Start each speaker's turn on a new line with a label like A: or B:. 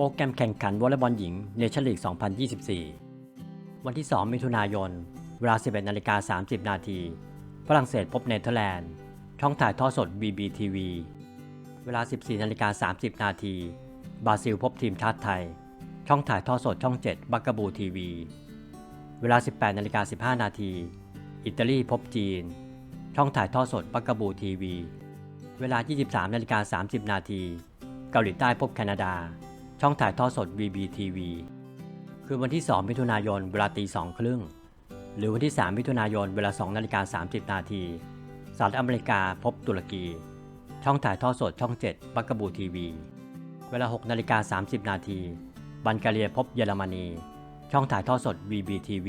A: โปรแกรมแข่งขันวอลเลย์บอลหญิงเนชั่นลีก 2024 วันที่ 2 มิถุนายน เวลา 11นาฬิกา30 นาที ฝรั่งเศสพบเนเธอร์แลนด์ ช่องถ่ายทอดสด BBTV เวลา 14นาฬิกา30 นาที บราซิลพบทีมชาติไทย ช่องถ่ายทอดสดช่อง 7 บักกะบูทีวี เวลา 18นาฬิกา15 นาที อิตาลีพบจีน ช่องถ่ายทอดสดบักกะบูทีวี เวลา 23นาฬิกา30 นาที เกาหลีใต้พบแคนาดา ช่องถ่ายทอดสด VBTV คือวันที่ 2 มิถุนายนเวลาตี2ครึ่ง หรือวันที่ 3 มิถุนายนเวลา2นาฬิกา30 นาทีสหรัฐอเมริกาพบตุรกี ช่องถ่ายทอดสดช่อง 7 บักกบูทีวี เวลา6นาฬิกา30 นาทีบันกเรียพบเยอรมนี ช่องถ่ายทอดสด VBTV